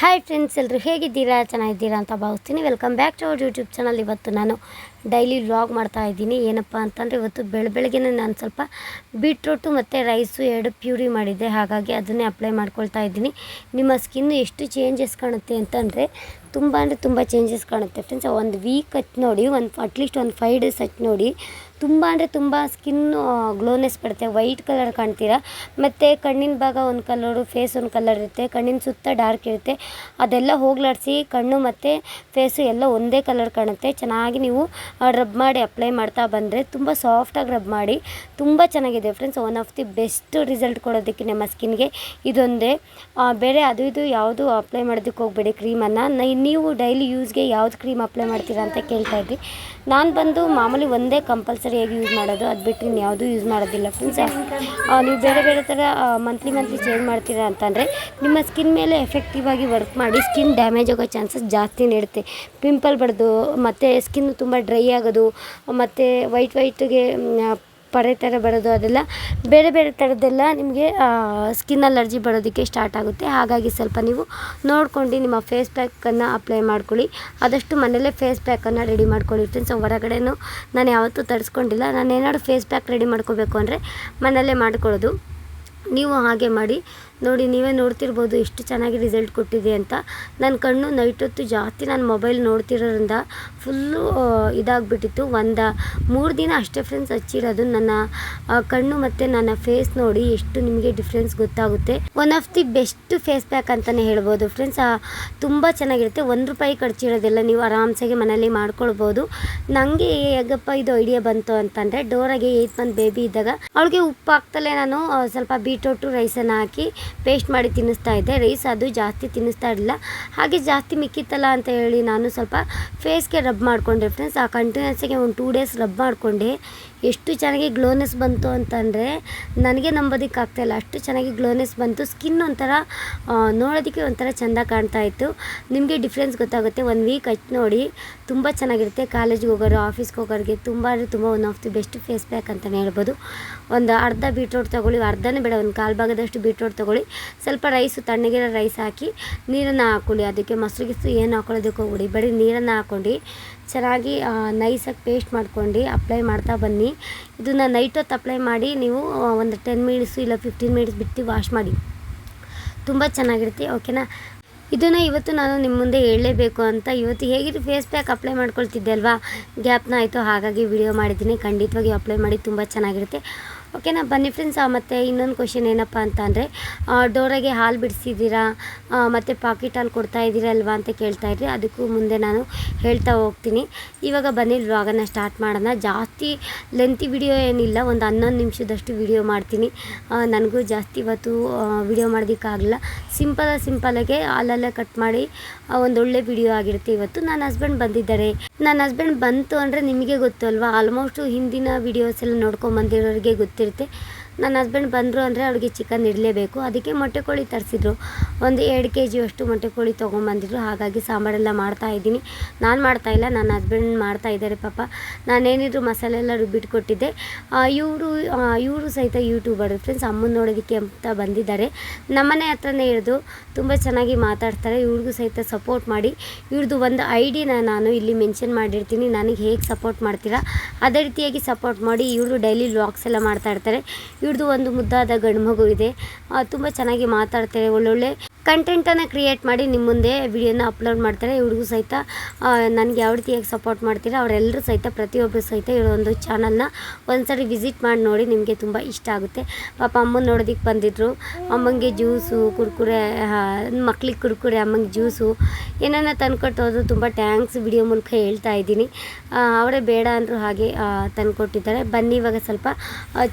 Hi friends ಎಲ್ಲರೂ ಹೇಗಿದ್ದೀರಾ? ಚೆನ್ನಾಗಿದ್ದೀರಾ ಅಂತ ಭಾವಿಸ್ತೀನಿ. Welcome back to our YouTube channel ಇವತ್ತು ನಾನು ಡೈಲಿ ವ್ಲಾಗ್ ಮಾಡ್ತಾ ಇದ್ದೀನಿ. ಏನಪ್ಪ ಅಂತಂದರೆ ಇವತ್ತು ಬೆಳ, ಬೆಳಗ್ಗೆನೇ ನಾನು ಸ್ವಲ್ಪ ಬೀಟ್ರೂಟು ಮತ್ತು ರೈಸು ಎರಡು ಪ್ಯೂರಿ ಮಾಡಿದ್ದೆ. ಹಾಗಾಗಿ ಅದನ್ನೇ ಅಪ್ಲೈ ಮಾಡ್ಕೊಳ್ತಾ ಇದ್ದೀನಿ. ನಿಮ್ಮ ಸ್ಕಿನ್ ಎಷ್ಟು ಚೇಂಜಸ್ ಕಾಣುತ್ತೆ ಅಂತಂದರೆ ತುಂಬ ಅಂದರೆ ತುಂಬ ಚೇಂಜಸ್ ಕಾಣುತ್ತೆ ಫ್ರೆಂಡ್ಸ್. ಒಂದು ವೀಕ್ ಹಚ್ಚಿ ನೋಡಿ, ಒಂದು ಅಟ್ಲೀಸ್ಟ್ ಒಂದು ಫೈವ್ ಡೇಸ್ ಹಚ್ಚಿ ನೋಡಿ ತುಂಬ ಅಂದರೆ ತುಂಬ ಸ್ಕಿನ್ನು ಗ್ಲೋನೆಸ್ ಬರುತ್ತೆ. ವೈಟ್ ಕಲರ್ ಕಾಣ್ತೀರಾ? ಮತ್ತು ಕಣ್ಣಿನ ಭಾಗ ಒಂದು ಕಲರು ಫೇಸ್ ಒಂದು ಕಲರ್ ಇರುತ್ತೆ. ಕಣ್ಣಿನ ಸುತ್ತ ಡಾರ್ಕ್ ಇರುತ್ತೆ. ಅದೆಲ್ಲ ಹೋಗ್ಲಾಡಿಸಿ ಕಣ್ಣು ಮತ್ತು ಫೇಸು ಎಲ್ಲ ಒಂದೇ ಕಲರ್ ಕಾಣುತ್ತೆ. ಚೆನ್ನಾಗಿ ನೀವು ರಬ್ ಮಾಡಿ ಅಪ್ಲೈ ಮಾಡ್ತಾ ಬಂದರೆ ತುಂಬ ಸಾಫ್ಟಾಗಿ ರಬ್ ಮಾಡಿ, ತುಂಬ ಚೆನ್ನಾಗಿದೆ friends one of the best result ಕೊಡೋದಕ್ಕೆ ನಮ್ಮ ಸ್ಕಿನ್ಗೆ ಇದೊಂದೇ ಬೇರೆ ಅದು ಇದು ಯಾವುದು ಅಪ್ಲೈ ಮಾಡೋದಕ್ಕೆ ಹೋಗಬೇಡಿ ಕ್ರೀಮನ್ನು ನೀವು ಡೈಲಿ ಯೂಸ್ಗೆ ಯಾವುದು ಕ್ರೀಮ್ ಅಪ್ಲೈ ಮಾಡ್ತೀರಾ ಅಂತ ಕೇಳ್ತಾ ಇದ್ರಿ. ನಾನು ಬಂದು ಮಾಮೂಲಿ ಒಂದೇ ಕಂಪಲ್ಸರಿಯಾಗಿ ಯೂಸ್ ಮಾಡೋದು, ಅದು ಬಿಟ್ಟು ಇನ್ನು ಯಾವುದೂ ಯೂಸ್ ಮಾಡೋದಿಲ್ಲ ಫ್ರೆಂಡ್ಸ್ ನೀವು ಬೇರೆ ಬೇರೆ ಥರ ಮಂತ್ಲಿ ಮಂತ್ಲಿ ಚೇಂಜ್ ಮಾಡ್ತೀರಾ ಅಂತಂದರೆ, ನಿಮ್ಮ ಸ್ಕಿನ್ ಮೇಲೆ ಎಫೆಕ್ಟಿವ್ ಆಗಿ ವರ್ಕ್ ಮಾಡಿ ಸ್ಕಿನ್ ಡ್ಯಾಮೇಜ್ ಆಗೋ ಚಾನ್ಸಸ್ ಜಾಸ್ತಿ ನೀಡುತ್ತೆ ಪಿಂಪಲ್ ಬಡ್ದು, ಮತ್ತು ಸ್ಕಿನ್ ತುಂಬ ಡ್ರೈ ಆಗೋದು, ಮತ್ತು ವೈಟ್ ವೈಟ್ಗೆ ಪರೆ ಥರ ಬರೋದು, ಅದೆಲ್ಲ ಬೇರೆ ಬೇರೆ ಥರದ್ದೆಲ್ಲ ನಿಮಗೆ ಸ್ಕಿನ್ ಅಲರ್ಜಿ ಬರೋದಕ್ಕೆ ಸ್ಟಾರ್ಟ್ ಆಗುತ್ತೆ. ಹಾಗಾಗಿ ಸ್ವಲ್ಪ ನೀವು ನೋಡ್ಕೊಂಡು ನಿಮ್ಮ ಫೇಸ್ ಪ್ಯಾಕನ್ನು ಅಪ್ಲೈ ಮಾಡ್ಕೊಳ್ಳಿ. ಆದಷ್ಟು ಮನೇಲೇ ಫೇಸ್ ಪ್ಯಾಕನ್ನು ರೆಡಿ ಮಾಡ್ಕೊಳ್ಳಿ ಫ್ರೆಂಡ್ಸ್ ಹೊರಗಡೆನೂ ನಾನು ಯಾವತ್ತೂ ತರಿಸ್ಕೊಂಡಿಲ್ಲ. ನಾನು ಏನಾದ್ರು ಫೇಸ್ ಪ್ಯಾಕ್ ರೆಡಿ ಮಾಡ್ಕೋಬೇಕು ಅಂದರೆ ಮನೆಯಲ್ಲೇ ಮಾಡ್ಕೊಳ್ಳೋದು. ನೀವು ಹಾಗೆ ಮಾಡಿ. ನೋಡಿ, ನೀವೇ ನೋಡ್ತಿರ್ಬೋದು ಎಷ್ಟು ಚೆನ್ನಾಗಿ ರಿಸಲ್ಟ್ ಕೊಟ್ಟಿದೆ ಅಂತ. ನನ್ನ ಕಣ್ಣು ನೈಟ್ ಹೊತ್ತು ಜಾಸ್ತಿ ನಾನು ಮೊಬೈಲ್ ನೋಡ್ತಿರೋದ್ರಿಂದ ಫುಲ್ಲು ಇದಾಗ್ಬಿಟ್ಟಿತ್ತು. ಒಂದು, ಮೂರು ದಿನ ಅಷ್ಟೇ ಫ್ರೆಂಡ್ಸ್ ಹಚ್ಚಿರೋದು. ನನ್ನ ಕಣ್ಣು ಮತ್ತು ನನ್ನ ಫೇಸ್ ನೋಡಿ ಎಷ್ಟು ನಿಮಗೆ ಡಿಫ್ರೆನ್ಸ್ ಗೊತ್ತಾಗುತ್ತೆ. One of the best face pack ಅಂತಲೇ ಹೇಳ್ಬೋದು. ಫ್ರೆಂಡ್ಸ್ ತುಂಬ ಚೆನ್ನಾಗಿರುತ್ತೆ. ಒಂದು ರೂಪಾಯಿ ಖರ್ಚಿರೋದೆಲ್ಲ ನೀವು ಆರಾಮ್ಸಾಗಿ ಮನೇಲಿ ಮಾಡ್ಕೊಳ್ಬೋದು. ನನಗೆ ಹೇಗಪ್ಪ ಇದು ಐಡಿಯಾ ಬಂತು ಅಂತಂದರೆ ಡೋರಾಗೆ ಏಯ್ತ್ ಮಂತ್ ಬೇಬಿ ಇದ್ದಾಗ, ಅವಳಿಗೆ ಉಪ್ಪು ಹಾಕ್ತಲೇ ನಾನು ಸ್ವಲ್ಪ ಬೀಟ್ರೋಟು ರೈಸನ್ನು ಹಾಕಿ ಪೇಸ್ಟ್ ಮಾಡಿ ತಿನ್ನಿಸ್ತಾ ಇದ್ದೆ. ರೈಸ್ ಅದು ಜಾಸ್ತಿ ತಿನ್ನಿಸ್ತಾ ಇರಲಿಲ್ಲ. ಹಾಗೆ ಜಾಸ್ತಿ ಮಿಕ್ಕಿತ್ತಲ್ಲ ಅಂತ ಹೇಳಿ ನಾನು ಸ್ವಲ್ಪ ಫೇಸ್ಗೆ ರಬ್ ಮಾಡಿಕೊಂಡೆ ಫ್ರೆಂಡ್ಸ್ ಆ ಕಂಟಿನ್ಯೂಸ್ಗೆ ಒಂದು ಟೂ ಡೇಸ್ ರಬ್ ಮಾಡಿಕೊಂಡೆ. ಎಷ್ಟು ಚೆನ್ನಾಗಿ ಗ್ಲೋನೆಸ್ ಬಂತು ಅಂತಂದರೆ ನನಗೆ ನಂಬೋದಕ್ಕೆ ಆಗ್ತಾಯಿಲ್ಲ ಅಷ್ಟು ಚೆನ್ನಾಗಿ ಗ್ಲೋನೆಸ್ ಬಂತು. ಸ್ಕಿನ್ ಒಂಥರ ನೋಡೋದಕ್ಕೆ ಒಂಥರ ಚೆಂದ ಕಾಣ್ತಾ ಇತ್ತು. ನಿಮಗೆ ಡಿಫ್ರೆನ್ಸ್ ಗೊತ್ತಾಗುತ್ತೆ. ಒಂದು ವೀಕ್ ಹಚ್ಚಿ ನೋಡಿ. ತುಂಬ ಚೆನ್ನಾಗಿರುತ್ತೆ. ಕಾಲೇಜ್ಗೆ ಹೋಗೋರು ಆಫೀಸ್ಗೆ ಹೋಗೋರಿಗೆ ತುಂಬ ಅಂದರೆ ತುಂಬ one of the best face pack ಅಂತಲೇ ಹೇಳ್ಬೋದು. ಒಂದು ಅರ್ಧ ಬೀಟ್ರೋಟ್ ತೊಗೊಳ್ಳಿ, ಅರ್ಧನೇ ಬೇಡ, ಒಂದು ಕಾಲು ಭಾಗದಷ್ಟು ಬೀಟ್ರೋಟ್ ತೊಗೊಳ್ಳಿ. ಸ್ವಲ್ಪ ರೈಸು ತಣ್ಣಗಿರೋ ರೈಸ್ ಹಾಕಿ ನೀರನ್ನು ಹಾಕ್ಕೊಳ್ಳಿ. ಅದಕ್ಕೆ ಮೊಸರು ಗಿಸ್ರು ಏನು ಹಾಕೊಳ್ಳೋದಕ್ಕೆ ಹೋಗ್ಬಿಡಿ. ಬರೀ ನೀರನ್ನು ಹಾಕ್ಕೊಂಡು ಚೆನ್ನಾಗಿ ನೈಸಾಗಿ ಪೇಸ್ಟ್ ಮಾಡ್ಕೊಂಡು ಅಪ್ಲೈ ಮಾಡ್ತಾ ಬನ್ನಿ. ಇದನ್ನು ನೈಟ್ ಹೊತ್ತು ಅಪ್ಲೈ ಮಾಡಿ ನೀವು ಒಂದು ಟೆನ್ ಮಿನಿಟ್ಸು ಇಲ್ಲ ಫಿಫ್ಟೀನ್ ಮಿನಿಟ್ಸ್ ಬಿಟ್ಟು ವಾಶ್ ಮಾಡಿ. ತುಂಬ ಚೆನ್ನಾಗಿರುತ್ತೆ ಓಕೆನಾ ಇದನ್ನು ಇವತ್ತು ನಾನು ನಿಮ್ಮ ಮುಂದೆ ಹೇಳಲೇಬೇಕು ಅಂತ. ಇವತ್ತು ಹೇಗಿದ್ರು ಫೇಸ್ ಪ್ಯಾಕ್ ಅಪ್ಲೈ ಮಾಡ್ಕೊಳ್ತಿದ್ದೆ ಅಲ್ವಾ? ಗ್ಯಾಪ್ನ ಆಯಿತು, ಹಾಗಾಗಿ ವಿಡಿಯೋ ಮಾಡಿದ್ದೀನಿ. ಖಂಡಿತವಾಗಿ ಅಪ್ಲೈ ಮಾಡಿ, ತುಂಬ ಚೆನ್ನಾಗಿರುತ್ತೆ. ಓಕೆನಾ ಬನ್ನಿ ಫ್ರೆಂಡ್ಸ್ ಮತ್ತು ಇನ್ನೊಂದು ಕ್ವಶನ್ ಏನಪ್ಪ ಅಂತ ಅಂದರೆ ಡೋರಾಗೆ ಹಾಲು ಬಿಡಿಸಿದ್ದೀರಾ? ಮತ್ತು ಪಾಕೆಟ್ ಹಾಲು ಕೊಡ್ತಾ ಇದ್ದೀರಾ ಅಲ್ವಾ ಅಂತ ಕೇಳ್ತಾ ಇದ್ರಿ ಅದಕ್ಕೂ ಮುಂದೆ ನಾನು ಹೇಳ್ತಾ ಹೋಗ್ತೀನಿ. ಇವಾಗ ಬನ್ನಿ ವ್ಲಾಗನ್ನು ಸ್ಟಾರ್ಟ್ ಮಾಡೋಣ. ಜಾಸ್ತಿ ಲೆಂತಿ ವಿಡಿಯೋ ಏನಿಲ್ಲ, ಒಂದು ಹನ್ನೊಂದು ನಿಮಿಷದಷ್ಟು ವಿಡಿಯೋ ಮಾಡ್ತೀನಿ. ನನಗೂ ಜಾಸ್ತಿ ಇವತ್ತು ವಿಡಿಯೋ ಮಾಡೋದಕ್ಕಾಗಲ್ಲ ಸಿಂಪಲ್ ಸಿಂಪಲಾಗೆ ಹಾಲಲ್ಲೇ ಕಟ್ ಮಾಡಿ ಒಂದು ಒಂದೊಳ್ಳೆ ವಿಡಿಯೋ ಆಗಿರುತ್ತೆ ಇವತ್ತು. ನನ್ನ ಹಸ್ಬೆಂಡ್ ಬಂದಿದ್ದಾರೆ. ನನ್ನ ಹಸ್ಬೆಂಡ್ ಬಂತು ಅಂದರೆ ನಿಮಗೆ ಗೊತ್ತು ಅಲ್ವಾ ಆಲ್ಮೋಸ್ಟು ಹಿಂದಿನ ವಿಡಿಯೋಸ್ ಎಲ್ಲ ನೋಡ್ಕೊಂಬಂದಿರೋರಿಗೆ ಗೊತ್ತಿರುತ್ತೆ. ನನ್ನ ಹಸ್ಬೆಂಡ್ ಬಂದರು ಅಂದರೆ ಅವ್ರಿಗೆ ಚಿಕನ್ ಇಡಲೇಬೇಕು. ಅದಕ್ಕೆ ಮೊಟ್ಟೆ ಕೋಳಿ ತರಿಸಿದ್ರು. ಒಂದು ಎರಡು ಕೆ ಜಿಯಷ್ಟು ಮೊಟ್ಟೆ ಕೋಳಿ ತೊಗೊಂಬಂದಿದ್ರು. ಹಾಗಾಗಿ ಸಾಂಬಾರೆಲ್ಲ ಮಾಡ್ತಾ ಇದ್ದೀನಿ. ನಾನು ಮಾಡ್ತಾ ಇಲ್ಲ, ನನ್ನ ಹಸ್ಬೆಂಡ್ ಮಾಡ್ತಾ ಇದ್ದಾರೆ ಪಾಪ. ನಾನೇನಿದ್ರು ಮಸಾಲೆ ಎಲ್ಲ ರುಬ್ಬಿಟ್ಕೊಟ್ಟಿದ್ದೆ ಇವರು ಇವರು ಸಹಿತ ಯೂಟ್ಯೂಬರ್ ಫ್ರೆಂಡ್ಸ್ ಅಮ್ಮನ ನೋಡೋದಕ್ಕೆ ಅಂತ ಬಂದಿದ್ದಾರೆ. ನಮ್ಮನೆ ಹತ್ರನೇ ಇರೋದು. ತುಂಬ ಚೆನ್ನಾಗಿ ಮಾತಾಡ್ತಾರೆ. ಇವ್ರಿಗೂ ಸಹಿತ ಸಪೋರ್ಟ್ ಮಾಡಿ. ಇವ್ರದ್ದು ಒಂದು ಐ ಡಿನ ನಾನು ಇಲ್ಲಿ ಮೆನ್ಷನ್ ಮಾಡಿರ್ತೀನಿ. ನನಗೆ ಹೇಗೆ ಸಪೋರ್ಟ್ ಮಾಡ್ತೀರಾ? ಅದೇ ರೀತಿಯಾಗಿ ಸಪೋರ್ಟ್ ಮಾಡಿ. ಇವರು ಡೈಲಿ ವ್ಲಾಗ್ಸ್ ಎಲ್ಲ ಮಾಡ್ತಾ ಇರ್ತಾರೆ. ಇವ್ರದ್ದು ಒಂದು ಮುದ್ದಾದ ಗಂಡು ಮಗು ಇದೆ ತುಂಬ ಚೆನ್ನಾಗಿ ಮಾತಾಡ್ತಾರೆ. ಒಳ್ಳೊಳ್ಳೆ ಕಂಟೆಂಟನ್ನು ಕ್ರಿಯೇಟ್ ಮಾಡಿ ನಿಮ್ಮ ಮುಂದೆ ವಿಡಿಯೋನ ಅಪ್ಲೋಡ್ ಮಾಡ್ತಾರೆ. ಇವ್ರಿಗೂ ಸಹಿತ ನನಗೆ ಯಾವ ರೀತಿಯಾಗಿ ಸಪೋರ್ಟ್ ಮಾಡ್ತೀರಾ ಅವರೆಲ್ಲರೂ ಸಹಿತ ಪ್ರತಿಯೊಬ್ಬರು ಸಹಿತ ಇರೋ ಒಂದು ಚಾನಲ್ನ ಒಂದ್ಸರಿ ವಿಸಿಟ್ ಮಾಡಿ ನೋಡಿ ನಿಮಗೆ ತುಂಬ ಇಷ್ಟ ಆಗುತ್ತೆ. ಪಾಪ ಅಮ್ಮನ ನೋಡೋದಕ್ಕೆ ಬಂದಿದ್ದರು ಅಮ್ಮಂಗೆ ಜ್ಯೂಸು ಕುರ್ಕುರೆ ಮಕ್ಳಿಗೆ ಕುರ್ಕುರೆ, ಅಮ್ಮಂಗೆ ಜ್ಯೂಸು ಏನನ್ನ ತಂದುಕೊಟ್ಟೋದು ತುಂಬ ಟ್ಯಾಂಕ್ಸ್ ವಿಡಿಯೋ ಮೂಲಕ ಹೇಳ್ತಾ ಇದ್ದೀನಿ. ಅವರೇ ಬೇಡ ಅಂದರು ಹಾಗೆ ತಂದ್ಕೊಟ್ಟಿದ್ದಾರೆ. ಬನ್ನಿ ಇವಾಗ ಸ್ವಲ್ಪ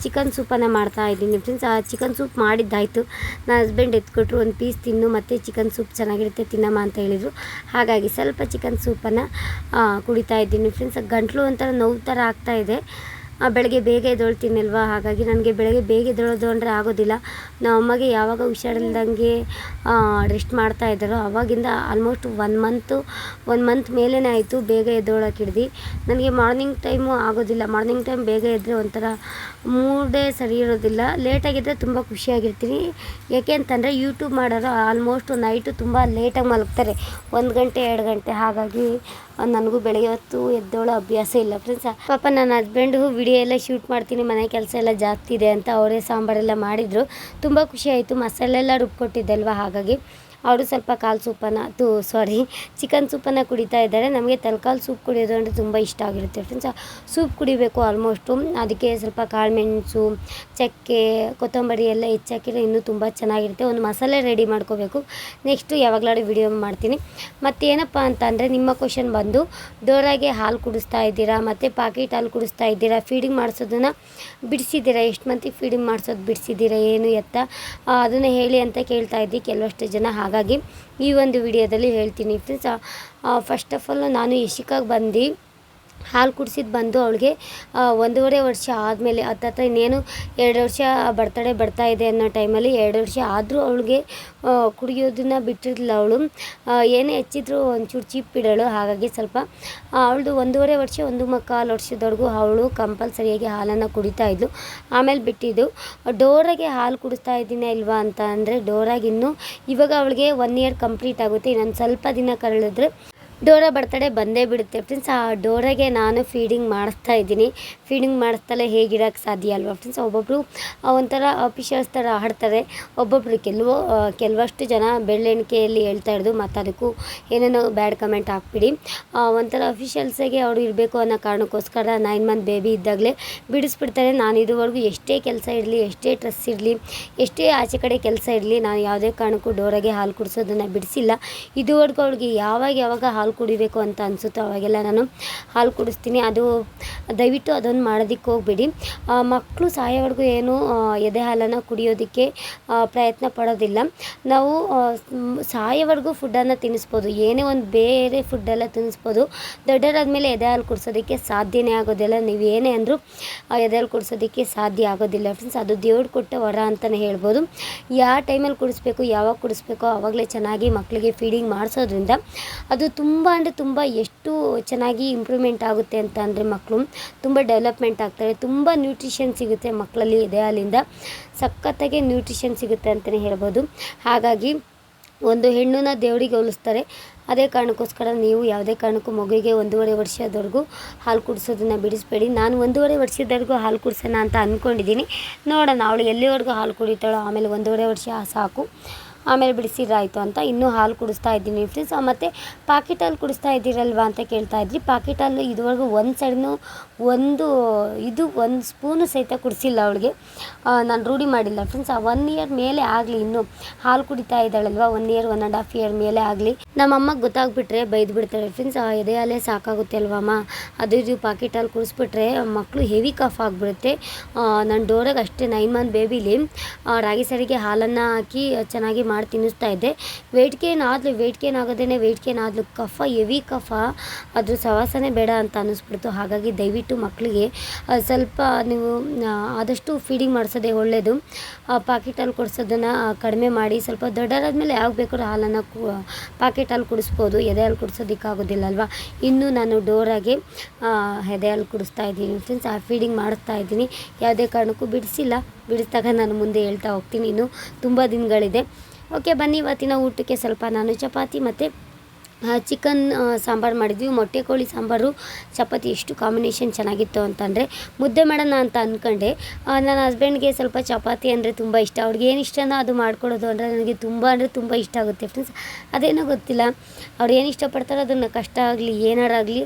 ಚಿಕನ್ ಸೂಪನ್ನು ಮಾಡ್ತಾ ಇದ್ದೀನಿ ಫ್ರೆಂಡ್ಸ್ ಆ ಚಿಕನ್ ಸೂಪ್ ಮಾಡಿದ್ದಾಯಿತು. ನನ್ನ ಹಸ್ಬೆಂಡ್ ಎತ್ಕೊಟ್ರು, ಒಂದು ಪೀಸ್ ತಿನ್ನು ಮತ್ತು ಚಿಕನ್ ಸೂಪ್ ಚೆನ್ನಾಗಿರುತ್ತೆ ತಿನ್ನಮ್ಮ ಅಂತ ಹೇಳಿದರು. ಹಾಗಾಗಿ ಸ್ವಲ್ಪ ಚಿಕನ್ ಸೂಪನ್ನು ಕುಡಿತಾ ಇದ್ದೀನಿ. ಫ್ರೆಂಡ್ಸ್ ಗಂಟ್ಲು ಒಂಥರ ನೋವು ಥರ ಆಗ್ತಾ ಇದೆ. ಆ, ಬೆಳಗ್ಗೆ ಬೇಗ ಎದ್ದೊಳ್ತೀನಿ ಅಲ್ವಾ ಹಾಗಾಗಿ ನನಗೆ ಬೆಳಗ್ಗೆ ಬೇಗ ಎದ್ದೇಳೋದು ಅಂದರೆ ಆಗೋದಿಲ್ಲ. ನಮ್ಮ ಅಮ್ಮಗೆ ಯಾವಾಗ ಹುಷಾರಿಲ್ದಂಗೆ ರೆಸ್ಟ್ ಮಾಡ್ತಾ ಇದ್ದಾರೋ ಅವಾಗಿಂದ almost one month one month ಮೇಲೇ ಆಯಿತು ಬೇಗ ಎದ್ದೇಳೋಕೆ ಹಿಡ್ದು. ನನಗೆ ಮಾರ್ನಿಂಗ್ ಟೈಮು ಆಗೋದಿಲ್ಲ. ಮಾರ್ನಿಂಗ್ ಟೈಮ್ ಬೇಗ ಎದ್ದರೆ ಒಂಥರ ಮೂಡೇ ಸರಿ ಇರೋದಿಲ್ಲ. ಲೇಟಾಗಿದ್ದರೆ ತುಂಬ ಖುಷಿಯಾಗಿರ್ತೀನಿ. ಯಾಕೆ ಅಂತಂದರೆ ಯೂಟ್ಯೂಬ್ ಮಾಡೋರು ಆಲ್ಮೋಸ್ಟ್ ನೈಟು ತುಂಬ ಲೇಟಾಗಿ ಮಲಗ್ತಾರೆ. ಒಂದು ಗಂಟೆ, ಎರಡು ಗಂಟೆ. ಹಾಗಾಗಿ ನನಗೂ ಬೆಳಗ್ಗೆ ಹೊತ್ತು ಎದ್ದೋಳೋ ಅಭ್ಯಾಸ ಇಲ್ಲ ಫ್ರೆಂಡ್ಸ್ ಪಾಪ ನನ್ನ ಹಸ್ಬೆಂಡು ವಿಡಿಯೋ ಎಲ್ಲ ಶೂಟ್ ಮಾಡ್ತೀನಿ, ಮನೆ ಕೆಲಸ ಎಲ್ಲ ಜಾಸ್ತಿ ಇದೆ ಅಂತ ಅವರೇ ಸಾಂಬಾರೆಲ್ಲ ಮಾಡಿದರು. ತುಂಬ ಖುಷಿ ಆಯಿತು ಮಸಾಲೆ ಎಲ್ಲ ರುಬ್ಕೊಟ್ಟಿದ್ದೆ ಅಲ್ವಾ ಹಾಗಾಗಿ. ಅವರು ಸ್ವಲ್ಪ ಕಾಲು ಸೂಪನ್ನು ತು ಸಾರಿ ಚಿಕನ್ ಸೂಪನ್ನು ಕುಡಿತಾ ಇದ್ದಾರೆ. ನಮಗೆ ತಲ್ಕಾಲು ಸೂಪ್ ಕುಡಿಯೋದು ಅಂದರೆ ತುಂಬ ಇಷ್ಟ ಆಗಿರುತ್ತೆ ಫ್ರೆಂಡ್ಸ್ ಸೂಪ್ ಕುಡಿಬೇಕು ಆಲ್ಮೋಸ್ಟು ಅದಕ್ಕೆ ಸ್ವಲ್ಪ ಕಾಳುಮೆಣಸು ಚಕ್ಕೆ, ಕೊತ್ತಂಬರಿ ಎಲ್ಲ ಹೆಚ್ಚಾಕಿದ್ರೆ ಇನ್ನೂ ತುಂಬ ಚೆನ್ನಾಗಿರುತ್ತೆ. ಒಂದು ಮಸಾಲೆ ರೆಡಿ ಮಾಡ್ಕೋಬೇಕು. ನೆಕ್ಸ್ಟು ಯಾವಾಗಲಾದ್ರೂ ವಿಡಿಯೋ ಮಾಡ್ತೀನಿ. ಮತ್ತೇನಪ್ಪ ಅಂತ ಅಂದರೆ ನಿಮ್ಮ ಕ್ವಶನ್ ಬಂದು, ಡೋರಾಗೆ ಹಾಲು ಕುಡಿಸ್ತಾ ಇದ್ದೀರಾ? ಮತ್ತು ಪಾಕೆಟ್ ಹಾಲು ಕುಡಿಸ್ತಾ ಇದ್ದೀರಾ? ಫೀಡಿಂಗ್ ಮಾಡಿಸೋದನ್ನು ಬಿಡಿಸಿದ್ದೀರಾ? ಎಷ್ಟು ಮಂತಿಗೆ ಫೀಡಿಂಗ್ ಮಾಡಿಸೋದು ಬಿಡಿಸಿದ್ದೀರಾ? ಏನು ಎತ್ತ? ಅದನ್ನು ಹೇಳಿ ಅಂತ ಕೇಳ್ತಾ ಇದ್ದೀವಿ ಕೆಲವಷ್ಟು ಜನ ಹಾಗಾಗಿ ಈ ಒಂದು ವಿಡಿಯೋದಲ್ಲಿ ಹೇಳ್ತೀನಿ ಫ್ರೆಂಡ್ಸ್. ಫಸ್ಟ್ ಆಫ್ ಆಲ್ ನಾನು ಯಶಿಕಾಗೆ ಬಂದು ಹಾಲು ಕುಡಿಸಿದ್ದು ಬಂದು ಅವಳಿಗೆ ಒಂದೂವರೆ ವರ್ಷ ಆದಮೇಲೆ ಹತ್ತತ್ರ ಇನ್ನೇನು ಎರಡು ವರ್ಷ ಬರ್ತಡೇ ಬರ್ತಾ ಇದೆ ಅನ್ನೋ ಟೈಮಲ್ಲಿ ಎರಡು ವರ್ಷ ಆದರೂ ಅವಳಿಗೆ ಕುಡಿಯೋದನ್ನ ಬಿಟ್ಟಿರಲಿಲ್ಲ ಅವಳು. ಏನೇ ಹೆಚ್ಚಿದ್ರು ಒಂಚೂರು ಚೀಪ್ ಇಡೋಳು, ಹಾಗಾಗಿ ಸ್ವಲ್ಪ ಅವಳದು ಒಂದೂವರೆ ವರ್ಷ, ಒಂದು ಮುಕ್ಕಾಲು ವರ್ಷದವರೆಗೂ ಅವಳು ಕಂಪಲ್ಸರಿಯಾಗಿ ಹಾಲನ್ನು ಕುಡಿತಾ ಇದ್ಲು. ಆಮೇಲೆ ಬಿಟ್ಟಿದ್ದು, ಡೋರಾಗೆ ಹಾಲು ಕುಡಿಸ್ತಾ ಇದ್ದೀನ ಇಲ್ವಾ ಅಂತ ಅಂದರೆ ಡೋರಾಗಿನ್ನೂ ಇವಾಗ ಅವಳಿಗೆ ಒನ್ ಇಯರ್ ಕಂಪ್ಲೀಟ್ ಆಗುತ್ತೆ, ಇನ್ನೊಂದು ಸ್ವಲ್ಪ ದಿನ ಕಳೆದ್ರೆ. ಡೋರಾ ಬರ್ತಡೆ ಬಂದೇ ಬಿಡುತ್ತೆ ಫ್ರೆಂಡ್ಸ್. ಆ ಡೋರಾಗೆ ನಾನು ಫೀಡಿಂಗ್ ಮಾಡಿಸ್ತಾ ಇದ್ದೀನಿ. ಫೀಡಿಂಗ್ ಮಾಡಿಸ್ತಲೇ ಹೇಗಿಡೋಕ್ಕೆ ಸಾಧ್ಯ ಅಲ್ವಾ ಫ್ರೆಂಡ್ಸ್? ಒಬ್ಬೊಬ್ಬರು ಒಂಥರ ಅಫಿಷಿಯಲ್ಸ್ ಥರ ಆಡ್ತಾರೆ. ಒಬ್ಬೊಬ್ಬರು ಕೆಲವು ಕೆಲವಷ್ಟು ಜನ ಬೆಳ್ಳೆಣಿಕೆಯಲ್ಲಿ ಹೇಳ್ತಾ ಇರೋದು ಮತ್ತು ಅದಕ್ಕೂ ಏನೇನೋ ಬ್ಯಾಡ್ ಕಮೆಂಟ್ ಹಾಕ್ಬಿಡಿ. ಒಂಥರ ಅಫಿಷಿಯಲ್ಸಿಗೆ ಅವರು ಇರಬೇಕು ಅನ್ನೋ ಕಾರಣಕ್ಕೋಸ್ಕರ ನೈನ್ ಮಂತ್ ಬೇಬಿ ಇದ್ದಾಗಲೇ ಬಿಡಿಸ್ಬಿಡ್ತಾರೆ. ನಾನು ಇದುವರೆಗೂ ಎಷ್ಟೇ ಕೆಲಸ ಇರಲಿ, ಎಷ್ಟೇ ಟ್ರೆಸ್ ಇರಲಿ, ಎಷ್ಟೇ ಆಚೆ ಕಡೆ ಕೆಲಸ ಇರಲಿ, ನಾನು ಯಾವುದೇ ಕಾರಣಕ್ಕೂ ಡೋರಾಗೆ ಹಾಲು ಕುಡಿಸೋದನ್ನು ಬಿಡಿಸಿಲ್ಲ. ಇದುವರೆಗೂ ಅವ್ರಿಗೆ ಯಾವಾಗ ಯಾವಾಗ ಹಾಲು ಕುಡಿಬೇಕು ಅಂತ ಅನಿಸುತ್ತೆ ಅವಾಗೆಲ್ಲ ನಾನು ಹಾಲು ಕುಡಿಸ್ತೀನಿ. ಅದು ದಯವಿಟ್ಟು ಅದೊಂದು ಮಾಡೋದಕ್ಕೆ ಹೋಗ್ಬೇಡಿ. ಮಕ್ಕಳು ಸಾಯೋವರೆಗೂ ಏನು ಎದೆ ಹಾಲನ್ನು ಕುಡಿಯೋದಕ್ಕೆ ಪ್ರಯತ್ನ ಪಡೋದಿಲ್ಲ. ನಾವು ಸಾಯೋವರೆಗೂ ಫುಡ್ಡನ್ನು ತಿನ್ನಿಸ್ಬೋದು. ಏನೇ ಒಂದು ಬೇರೆ ಫುಡ್ಡೆಲ್ಲ ತಿನ್ನಿಸ್ಬೋದು. ದೊಡ್ಡವರಾದ್ಮೇಲೆ ಎದೆ ಹಾಲು ಕುಡಿಸೋದಕ್ಕೆ ಸಾಧ್ಯನೇ ಆಗೋದಿಲ್ಲ. ನೀವು ಏನೇ ಅಂದರೂ ಎದೆ ಹಾಲು ಕುಡಿಸೋದಕ್ಕೆ ಸಾಧ್ಯ ಆಗೋದಿಲ್ಲ. ಫ್ರೆಂಡ್ಸ್, ಅದು ದೇವ್ರು ಕೊಟ್ಟ ವರ ಅಂತಲೇ ಹೇಳ್ಬೋದು. ಯಾವ ಟೈಮಲ್ಲಿ ಕುಡಿಸ್ಬೇಕು, ಯಾವಾಗ ಕುಡಿಸ್ಬೇಕು ಆವಾಗಲೇ ಚೆನ್ನಾಗಿ ಮಕ್ಕಳಿಗೆ ಫೀಡಿಂಗ್ ಮಾಡಿಸೋದ್ರಿಂದ ಅದು ತುಂಬ ಅಂದರೆ ತುಂಬ ಎಷ್ಟು ಚೆನ್ನಾಗಿ ಇಂಪ್ರೂವ್ಮೆಂಟ್ ಆಗುತ್ತೆ ಅಂತ ಅಂದರೆ ಮಕ್ಕಳು ತುಂಬ ಡೆವಲಪ್ಮೆಂಟ್ ಆಗ್ತಾರೆ, ತುಂಬ ನ್ಯೂಟ್ರಿಷನ್ ಸಿಗುತ್ತೆ ಮಕ್ಕಳಲ್ಲಿ ಇದೆ ಅಲ್ಲಿಂದ. ಸಖತ್ತಾಗಿ ನ್ಯೂಟ್ರಿಷನ್ ಸಿಗುತ್ತೆ ಅಂತಲೇ ಹೇಳ್ಬೋದು. ಹಾಗಾಗಿ ಒಂದು ಹೆಣ್ಣನ್ನು ದೇವರಿಗೆ ಹೋಲಿಸ್ತಾರೆ, ಅದೇ ಕಾರಣಕ್ಕೋಸ್ಕರ ನೀವು ಯಾವುದೇ ಕಾರಣಕ್ಕೂ ಮಗುವಿಗೆ ಒಂದೂವರೆ ವರ್ಷದವರೆಗೂ ಹಾಲು ಕುಡಿಸೋದನ್ನು ಬಿಡಿಸ್ಬೇಡಿ. ನಾನು ಒಂದೂವರೆ ವರ್ಷದವರೆಗೂ ಹಾಲು ಕುಡಿಸೋಣ ಅಂತ ಅಂದ್ಕೊಂಡಿದ್ದೀನಿ ನೋಡೋಣ, ಅವಳು ಎಲ್ಲಿವರೆಗೂ ಹಾಲು ಕುಡಿತಾಳೋ, ಆಮೇಲೆ ಒಂದೂವರೆ ವರ್ಷ ಸಾಕು. ಆಮೇಲೆ ಬಿಡಿಸಿರಾಯ್ತು ಅಂತ ಇನ್ನೂ ಹಾಲು ಕುಡಿಸ್ತಾ ಇದ್ದೀನಿ ಫ್ರೆಂಡ್ಸ್ ಮತ್ತು ಪಾಕೆಟ್ ಹಾಲು ಕುಡಿಸ್ತಾ ಇದ್ದೀರಲ್ವಾ ಅಂತ ಕೇಳ್ತಾ ಇದ್ರಿ. ಪಾಕಿಟ್ ಹಾಲು ಇದುವರೆಗೂ ಒಂದು ಸೈಡ್ನು, ಒಂದು ಇದು ಒಂದು ಸ್ಪೂನು ಸಹಿತ ಕುಡಿಸಿಲ್ಲ ಅವಳಿಗೆ. ನಾನು ರೂಢಿ ಮಾಡಿಲ್ಲ ಫ್ರೆಂಡ್ಸ್. ಆ ಒನ್ ಇಯರ್ ಮೇಲೆ ಆಗಲಿ ಇನ್ನೂ. ಹಾಲು ಕುಡಿತಾ ಇದ್ದಾಳಲ್ವಾ? One year one and half year ಮೇಲೆ ಆಗಲಿ. ನಮ್ಮಮ್ಮಗೆ ಗೊತ್ತಾಗ್ಬಿಟ್ರೆ ಬೈದು ಬಿಡ್ತಾಳೆ ಫ್ರೆಂಡ್ಸ್ ಎದೆ ಹಾಲೇ ಸಾಕಾಗುತ್ತೆ ಅಲ್ವಮ್ಮ ಅದು ಇದು ಪಾಕೆಟ್ ಹಾಲು ಕುಡಿಸ್ಬಿಟ್ರೆ ಮಕ್ಕಳು ಹೆವಿ ಕಫ್ ಆಗಿಬಿಡುತ್ತೆ. ನನ್ನ ಡೋರಾಗ ಅಷ್ಟೇ ನೈನ್ ಮಂತ್ ಬೇಬಿಲಿ ರಾಗಿ ಸರಿಗೆ ಹಾಲನ್ನು ಹಾಕಿ ಚೆನ್ನಾಗಿ ತಿನ್ನಿಸ್ತಾ ಇದ್ದೆ. ವೆಯ್ಟ್ ಗೇನ್ ಆದ್ಲು ವೆಯ್ಟ್ ಗೇನ್ ಆಗೋದೇ ವೆಯ್ಟ್ ಗೇನ್ ಆದ್ಲು ಕಫ ಎವಿ ಕಫ. ಅದ್ರ ಸವಾಸನೆ ಬೇಡ ಅಂತ ಅನ್ನಿಸ್ಬಿಡ್ತು ಹಾಗಾಗಿ ದಯವಿಟ್ಟು ಮಕ್ಕಳಿಗೆ ಸ್ವಲ್ಪ ನೀವು ಆದಷ್ಟು ಫೀಡಿಂಗ್ ಮಾಡಿಸೋದೇ ಒಳ್ಳೆಯದು ಪಾಕೆಟ್ ಹಾಲು ಕೊಡಿಸೋದನ್ನು ಕಡಿಮೆ ಮಾಡಿ, ಸ್ವಲ್ಪ ದೊಡ್ಡರಾದ್ಮೇಲೆ ಯಾವಾಗ ಬೇಕಾದ್ರೂ ಹಾಲನ್ನು ಪಾಕೆಟ್ ಹಾಲು ಕುಡಿಸ್ಬೋದು. ಎದೆ ಹಾಲು ಕುಡಿಸೋದಕ್ಕಾಗೋದಿಲ್ಲ ಅಲ್ವಾ ಇನ್ನು ನಾನು ಡೋರಾಗೆ ಎದೆಯಲ್ಲಿ ಕುಡಿಸ್ತಾ ಇದ್ದೀನಿ. ಫ್ರೆಂಡ್ಸ್, ಆ, ಫೀಡಿಂಗ್ ಮಾಡಿಸ್ತಾ ಇದ್ದೀನಿ. ಯಾವುದೇ ಕಾರಣಕ್ಕೂ ಬಿಡಿಸಿಲ್ಲ. ಬಿಡಿಸಿದಾಗ ನಾನು ಮುಂದೆ ಹೇಳ್ತಾ ಹೋಗ್ತೀನಿ. ಇನ್ನು ತುಂಬ ದಿನಗಳಿದೆ. ಓಕೆ ಬನ್ನಿ ಇವತ್ತಿನ ಊಟಕ್ಕೆ ಸ್ವಲ್ಪ ನಾನು ಚಪಾತಿ ಮತ್ತು ಚಿಕನ್ ಸಾಂಬಾರು ಮಾಡಿದ್ವಿ. ಮೊಟ್ಟೆ ಕೋಳಿ ಸಾಂಬಾರು, ಚಪಾತಿ ಎಷ್ಟು ಕಾಂಬಿನೇಷನ್ ಚೆನ್ನಾಗಿತ್ತು ಅಂತಂದರೆ. ಮುದ್ದೆ ಮಾಡೋಣ ಅಂತ ಅಂದ್ಕೊಂಡೆ ನನ್ನ ಹಸ್ಬೆಂಡ್ಗೆ ಸ್ವಲ್ಪ ಚಪಾತಿ ಅಂದರೆ ತುಂಬ ಇಷ್ಟ. ಅವ್ರಿಗೆ ಏನು ಇಷ್ಟನೋ ಅದು ಮಾಡ್ಕೊಡೋದು ಅಂದರೆ ನನಗೆ ತುಂಬ ಅಂದರೆ ತುಂಬ ಇಷ್ಟ ಆಗುತ್ತೆ ಫ್ರೆಂಡ್ಸ್ ಅದೇನೋ ಗೊತ್ತಿಲ್ಲ. ಅವ್ರು ಏನು ಇಷ್ಟಪಡ್ತಾರೋ ಅದನ್ನು ಕಷ್ಟ ಆಗಲಿ ಏನಾರಾಗಲಿ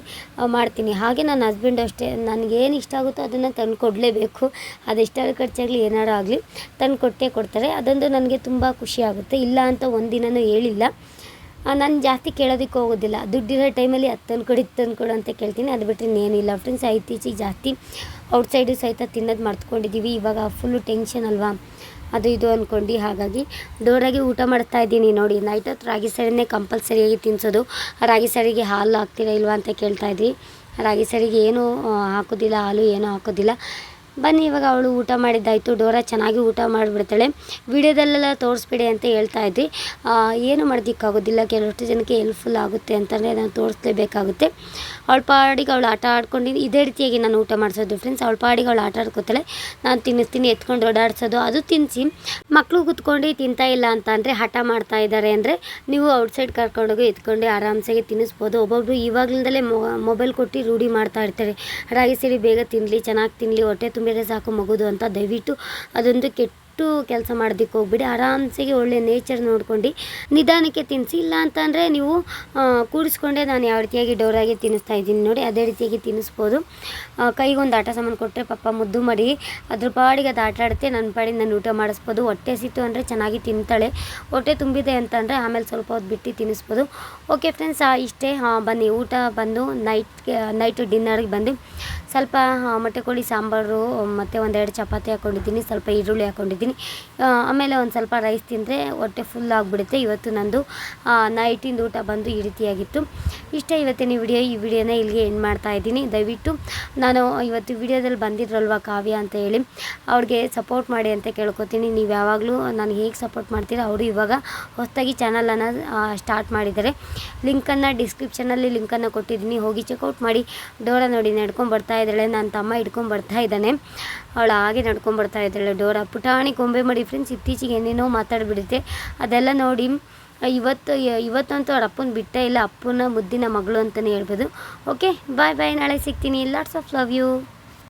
ಮಾಡ್ತೀನಿ. ಹಾಗೆ ನನ್ನ ಹಸ್ಬೆಂಡ್ ಅಷ್ಟೇ. ನನಗೆ ಏನು ಇಷ್ಟ ಆಗುತ್ತೋ ಅದನ್ನು ತಂದು ಕೊಡಲೇಬೇಕು. ಅದೆಷ್ಟಾದ್ರೂ ಖರ್ಚಾಗಲಿ, ಏನಾರು ಆಗಲಿ ತಂದು ಕೊಟ್ಟೇ ಕೊಡ್ತಾರೆ. ಅದೊಂದು ನನಗೆ ತುಂಬ ಖುಷಿ ಆಗುತ್ತೆ. ಇಲ್ಲ ಅಂತ ಒಂದಿನೂ ಹೇಳಿಲ್ಲ. ನಾನು ಜಾಸ್ತಿ ಕೇಳೋದಕ್ಕೆ ಹೋಗೋದಿಲ್ಲ. ದುಡ್ಡಿರೋ ಟೈಮಲ್ಲಿ ಅದು ತಂದು ತಂದ್ಕೊಡು ಅಂತ ಕೇಳ್ತೀನಿ. ಅದು ಬಿಟ್ಟರೆ ಇನ್ನೇನಿಲ್ಲ ಫ್ರೆಂಡ್ಸ್ ಇತ್ತೀಚೆಗೆ ಜಾಸ್ತಿ. ಔಟ್ಸೈಡು ಸಹಿತ ತಿನ್ನೋದು ಮರ್ತ್ಕೊಂಡಿದ್ದೀವಿ ಇವಾಗ ಫುಲ್ಲು ಟೆನ್ಷನ್ ಅಲ್ವಾ? ಅದು ಇದು ಅಂದ್ಕೊಂಡು ಹಾಗಾಗಿ ಡೋರಾಗಿ ಊಟ ಮಾಡ್ತಾ ಇದ್ದೀನಿ ನೋಡಿ. ನೈಟ್ ಹೊತ್ತು ರಾಗಿ ಸರಿನೇ ಕಂಪಲ್ಸರಿಯಾಗಿ ತಿನ್ಸೋದು. ರಾಗಿ ಸರಿಗೆ ಹಾಲು ಹಾಕ್ತೀರಾ ಇಲ್ವಾ ಅಂತ ಕೇಳ್ತಾಯಿದ್ವಿ ರಾಗಿ ಸರಿಗೆ ಏನೂ ಹಾಕೋದಿಲ್ಲ, ಹಾಲು ಏನೂ ಹಾಕೋದಿಲ್ಲ. ಬನ್ನಿ, ಇವಾಗ ಅವಳು ಊಟ ಮಾಡಿದ್ದಾಯಿತು. ಡೋರಾ ಚೆನ್ನಾಗಿ ಊಟ ಮಾಡಿಬಿಡ್ತಾಳೆ. ವಿಡಿಯೋದಲ್ಲೆಲ್ಲ ತೋರಿಸ್ಬಿಡಿ ಅಂತ ಹೇಳ್ತಾ ಇದ್ವಿ. ಏನು ಮಾಡೋದಕ್ಕಾಗೋದಿಲ್ಲ. ಕೆಲವಷ್ಟು ಜನಕ್ಕೆ ಹೆಲ್ಪ್ಫುಲ್ ಆಗುತ್ತೆ ಅಂತಲೇ ನಾನು ತೋರಿಸ್ಲೇಬೇಕಾಗುತ್ತೆ. ಅವಳ ಪಾಡಿಗೆ ಅವಳು ಆಟ ಆಡ್ಕೊಂಡು ಇದೇ ರೀತಿಯಾಗಿ ನಾನು ಊಟ ಮಾಡಿಸೋದು. ಫ್ರೆಂಡ್ಸ್ ಅವಳ ಪಾಡಿಗೆ ಅವಳು ಆಟ ಆಡ್ಕೋತಾಳೆ. ನಾನು ತಿನ್ನಿಸ್ತೀನಿ, ಎತ್ಕೊಂಡು ಓಡಾಡ್ಸೋದು. ಅದು ತಿನ್ನಿಸಿ ಮಕ್ಕಳು ಕುತ್ಕೊಂಡು, ತಿಂತಾ ಇಲ್ಲ ಅಂತ ಅಂದರೆ ಹಠ ಮಾಡ್ತಾ ಇದ್ದಾರೆ ಅಂದರೆ ನೀವು ಔಟ್ಸೈಡ್ ಕರ್ಕೊಂಡೋಗಿ ಎತ್ಕೊಂಡು ಆರಾಮ್ಸಾಗಿ ತಿನ್ನಿಸ್ಬೋದು. ಒಬ್ಬೊಬ್ರು ಇವಾಗಲಿಂದಲೇ ಮೊಬೈಲ್ ಕೊಟ್ಟು ರೂಢಿ ಮಾಡ್ತಾ ಇರ್ತಾರೆ. ರಾಗಿ ಸಿರಿ ಬೇಗ ತಿನ್ನಲಿ ಚೆನ್ನಾಗಿ ತಿನ್ನಲಿ ಹೊಟ್ಟೆ ತುಂಬಿದ್ರೆ ಸಾಕು ಮಗುದು ಅಂತ ದಯವಿಟ್ಟು ಅದೊಂದು ಕೆಟ್ಟ ಕೆಲಸ ಮಾಡೋದಕ್ಕೆ ಹೋಗ್ಬಿಡಿ. ಆರಾಮ್ಸಾಗಿ ಒಳ್ಳೆ ನೇಚರ್ ನೋಡ್ಕೊಂಡು ನಿಧಾನಕ್ಕೆ ತಿನ್ನಿಸಿ ಇಲ್ಲ ಅಂತಂದರೆ ನೀವು ಕೂಡಿಸ್ಕೊಂಡೆ ನಾನು ಯಾವ ರೀತಿಯಾಗಿ ಡೋರಾಗಿ ತಿನ್ನಿಸ್ತಾ ಇದ್ದೀನಿ ನೋಡಿ, ಅದೇ ರೀತಿಯಾಗಿ ತಿನ್ನಿಸ್ಬೋದು. ಕೈಗೊಂದು ಆಟ ಸಾಮಾನು ಕೊಟ್ಟರೆ ಪಾಪ ಮುದ್ದು ಮಾಡಿ, ಅದ್ರ ಪಾಡಿಗೆ ಅದು ಆಟ ಆಡುತ್ತೆ, ನನ್ನ ಪಾಡಿಗೆ ನಾನು ಊಟ ಮಾಡಿಸ್ಬೋದು. ಹೊಟ್ಟೆ ಸಿತ್ತು ಅಂದರೆ ಚೆನ್ನಾಗಿ ತಿಂತಾಳೆ. ಹೊಟ್ಟೆ ತುಂಬಿದೆ ಅಂತಂದರೆ ಆಮೇಲೆ ಸ್ವಲ್ಪ ಹೊತ್ತು ಬಿಟ್ಟು ತಿನ್ನಿಸ್ಬೋದು. ಓಕೆ ಫ್ರೆಂಡ್ಸ್ ಇಷ್ಟೇ ಬನ್ನಿ, ಊಟ ಬಂದು ನೈಟ್ಗೆ ನೈಟು ಡಿನ್ನರ್ಗೆ ಬಂದು ಸ್ವಲ್ಪ ಮೊಟ್ಟೆ ಕೋಳಿ ಸಾಂಬಾರು, ಮತ್ತು ಒಂದೆರಡು ಚಪಾತಿ ಹಾಕ್ಕೊಂಡಿದ್ದೀನಿ ಸ್ವಲ್ಪ ಈರುಳ್ಳಿ ಹಾಕ್ಕೊಂಡಿದ್ದೀನಿ ಆಮೇಲೆ ಒಂದು ಸ್ವಲ್ಪ ರೈಸ್ ತಿಂದರೆ ಹೊಟ್ಟೆ ಫುಲ್ ಆಗಿಬಿಡುತ್ತೆ. ಇವತ್ತು ನಂದು ನೈಟಿಂದ ಊಟ ಬಂದು ಈ ರೀತಿಯಾಗಿತ್ತು. ಇಷ್ಟೇ ಇವತ್ತಿನ ವಿಡಿಯೋ, ಈ ವಿಡಿಯೋನ ಇಲ್ಲಿಗೆ ಎಂಡ್ ಮಾಡ್ತಾ ಇದ್ದೀನಿ. ದಯವಿಟ್ಟು ನಾನು ಇವತ್ತು ವಿಡಿಯೋದಲ್ಲಿ ಬಂದಿದ್ರಲ್ವ ಕಾವ್ಯ ಅಂತ ಹೇಳಿ, ಅವ್ರಿಗೆ ಸಪೋರ್ಟ್ ಮಾಡಿ ಅಂತ ಕೇಳ್ಕೊತೀನಿ. ನೀವು ಯಾವಾಗಲೂ ನಾನು ಹೇಗೆ ಸಪೋರ್ಟ್ ಮಾಡ್ತೀರೋ, ಅವರು ಇವಾಗ ಹೊಸದಾಗಿ ಚಾನಲನ್ನು ಸ್ಟಾರ್ಟ್ ಮಾಡಿದ್ದಾರೆ. ಲಿಂಕನ್ನು ಡಿಸ್ಕ್ರಿಪ್ಷನಲ್ಲಿ ಲಿಂಕನ್ನು ಕೊಟ್ಟಿದ್ದೀನಿ. ಹೋಗಿ ಚೆಕ್ಔಟ್ ಮಾಡಿ ಡೋರ ನೋಡಿ ನಡ್ಕೊಂಡು ಬರ್ತಾ ಇದ್ದಾಳೆ ನನ್ನ ತಮ್ಮ ಹಿಡ್ಕೊಂಡು ಬರ್ತಾ ಇದ್ದಾನೆ. ಅವಳು ಹಾಗೆ ನಡ್ಕೊಂಡು ಬರ್ತಾ ಇದ್ದಾಳೆ, ಡೋರ. ಪುಟಾಣಿ ಕೊಂಬೆ ಮಾಡಿ ಫ್ರೆಂಡ್ಸ್ ಇತ್ತೀಚೆಗೆ ಏನೇನೋ ಮಾತಾಡಿಬಿಡುತ್ತೆ. ಅದೆಲ್ಲ ನೋಡಿ ಇವತ್ತು ಇವತ್ತಂತೂ ಅವ್ರ ಅಪ್ಪನ ಬಿಟ್ಟೇ ಇಲ್ಲ, ಅಪ್ಪನ ಮುದ್ದಿನ ಮಗಳು ಅಂತಲೇ ಹೇಳ್ಬೋದು. ಓಕೆ ಬಾಯ್ ಬಾಯ್ ನಾಳೆ ಸಿಗ್ತೀನಿ. Lots of love you